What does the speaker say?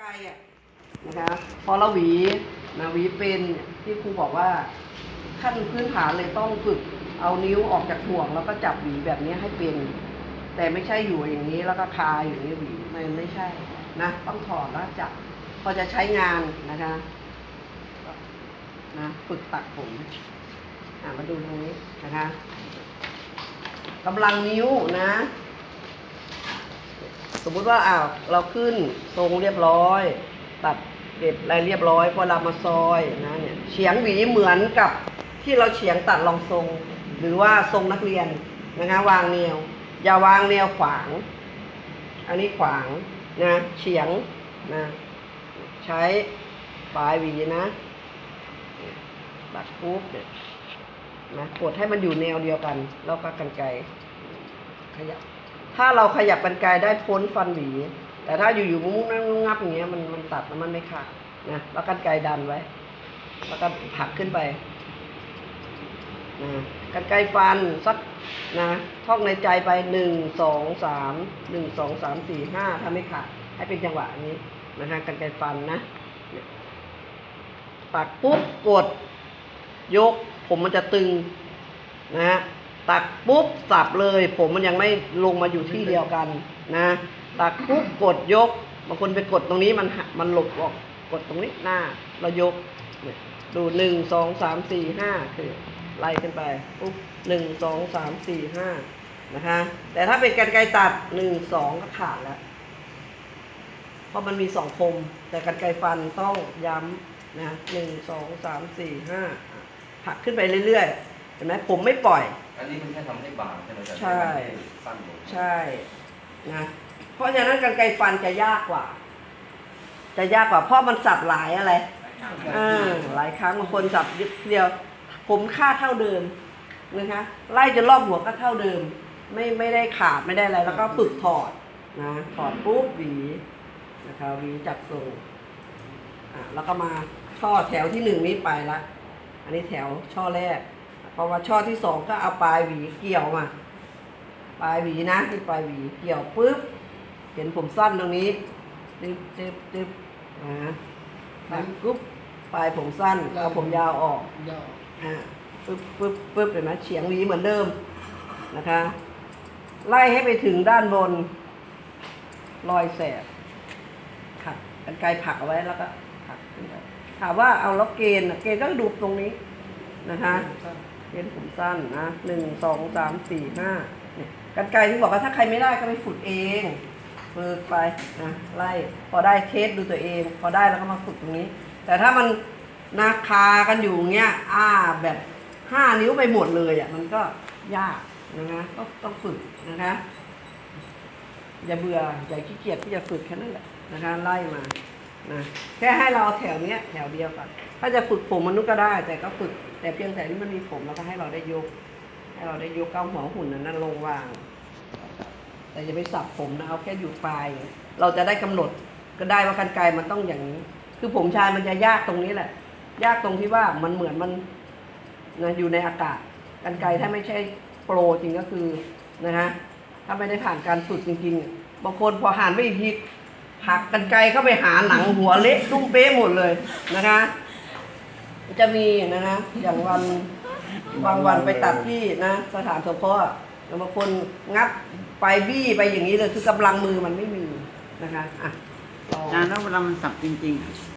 ไกลอะนะคะพอเราหวีนะหวีเป็นที่ครูบอกว่าขั้นพื้นฐานเลยต้องฝึกเอานิ้วออกจากห่วง แล้วก็จับหวีแบบนี้ให้เป็น แต่ไม่ใช่อยู่อย่างนี้แล้วก็คาอยู่อย่างนี้หวีมันไม่ใช่นะ ต้องถอดแล้วจับพอจะใช้งานนะคะนะฝึกตัดผมอะมาดูตรงนี้นะคะกำลังนิ้วนะ สมมุติว่าอ้าวเราขึ้นทรงเรียบร้อย ตัดเก็บอะไรเรียบร้อยพอเรามาซอยนะเนี่ยเฉียงหวีเหมือนกับที่เราเฉียงตัดรองทรง หรือว่าทรงนักเรียนนะคะวางแนว อย่าวางแนวขวาง อันนี้ขวางนะเฉียงนะใช้ปลายหวีนะตัดปุ๊บเนี่ยนะกดให้มันอยู่แนวเดียวกัน แล้วก็กันไกขยับ ถ้าเราขยับกันไกลได้พ้นฟันหวี แต่ถ้าอยู่ๆมุ้งนั่งงับอย่างเงี้ยมันมันตัดแล้วมันไม่ขาดนะแล้วกันไกลดันไว้ แล้วก็ผลักขึ้นไปนะกันไกลฟันสักนะท่องในใจไปหนึ่งสองสามหนึ่งสองสามสี่ห้าถ้าไม่ขาดให้เป็นจังหวะนี้นะคะกันไกลฟันนะปักปุ๊บกด ยกผมมันจะตึงนะฮะ ตักปุ๊บสับเลย ผมมันยังไม่ลงมาอยู่ที่เดียวกันนะ ตักปุ๊บกดยกบางคนไปกดตรงนี้มันมันหลบออกกดตรงนี้หน้าเรายกดูหนึ่งสองสามสี่ห้าคือไล่ขึ้นไปปุ๊บหนึ่งสองสามสี่ห้านะคะแต่ถ้าเป็นกันไกรตัดหนึ่งสองก็ขาดแล้วเพราะมันมีสองคม แต่กันไกรฟันต้องย้ำนะหนึ่งสองสามสี่ห้าหักขึ้นไปเรื่อยๆ ห็นไหมผมไม่ปล่อย อันนี้มันแค่ทำให้บางใช่ไหมอาจารย์ใช่ไม่ได้สั้นลงใช่นะเพราะฉะนั้นกันไกรฟันจะยากกว่า จะยากกว่าเพราะมันสับหลายอะไรอ่าหลายครั้งบางคนสับยึดเดียว ผมค่าเท่าเดิมนะคะไล่จนรอบหัวก็เท่าเดิม ไม่ไม่ได้ขาดไม่ได้อะไร แล้วก็ฝึกถอดนะถอดปุ๊บหวีนะคะหวีจับทรงอะแล้วก็มาช่อแถวที่หนึ่งนี้ไปละ อันนี้แถวช่อแรกเพราะว่าช่อที่สองก็เอาปลายหวีเกี่ยวมาปลายหวีนะที่ปลายหวีเกี่ยวปุ๊บเห็นผมสั้นตรงนี้ตึ๊บตึ๊บตึ๊บนะตัดปุ๊บปลายผมสั้นเอาผมยาวออกยาวอ่าปึ๊บปึ๊บปึ๊บเห็นไหมเฉียงหวีเหมือนเดิมนะคะ ไล่ให้ไปถึงด้านบนรอยแสบขัดกันไกลผลักเอาไว้แล้วก็ผลักขึ้นไปถามว่าเอาแล้วเกณฑ์น่ะเกณฑ์ก็ดูตรงนี้นะคะสั้น เย็นผมสั้นนะหนึ่งสองสามสี่ห้าเนี่ยกันไกลที่บอกว่าถ้าใครไม่ได้ก็ไปฝึกเองฝึกไปนะไล่พอได้เทสดูตัวเอง พอได้แล้วก็มาฝึกตรงนี้ แต่ถ้ามันนาคากันอยู่เงี้ยอ้าแบบห้านิ้วไปหมดเลยอะมันก็ยากนะคะก็ต้องฝึกนะคะอย่าเบื่ออย่าขี้เกียจที่จะฝึกแค่นั้นแหละนะคะไล่มา นะแค่ให้เราเอาแถวเนี้ยแถวเดียวก่อน ถ้าจะฝึกผมมนุษย์ก็ได้ แต่ก็ฝึกแต่เพียงแต่ที่มันมีผมแล้วก็ให้เราได้ยก ให้เราได้ยกเก้าหัวหุ่นนั้นลงวาง แต่อย่าไปสับผมนะเอาแค่อยู่ปลาย เราจะได้กำหนดก็ได้ว่ากันไกลมันต้องอย่างนี้ คือผมชายมันจะยากตรงนี้แหละ ยากตรงที่ว่ามันเหมือนมันนะอยู่ในอากาศกันไกลถ้าไม่ใช่โปรจริงก็คือนะฮะถ้าไม่ได้ผ่านการฝึกจริงๆบางคนพอหันไปอีกที หักกันไกลเข้าไปหาหนังหัวเละตุ้มเป๊ะหมดเลยนะคะ จะมีนะนะอย่างวันบางวันไปตัดที่นะสถานสงเคราะห์บางคนงับไปบี้ไปอย่างนี้เลยคือกำลังมือมันไม่มีนะคะอะ งานะแล้วเวลามันสับจริงๆ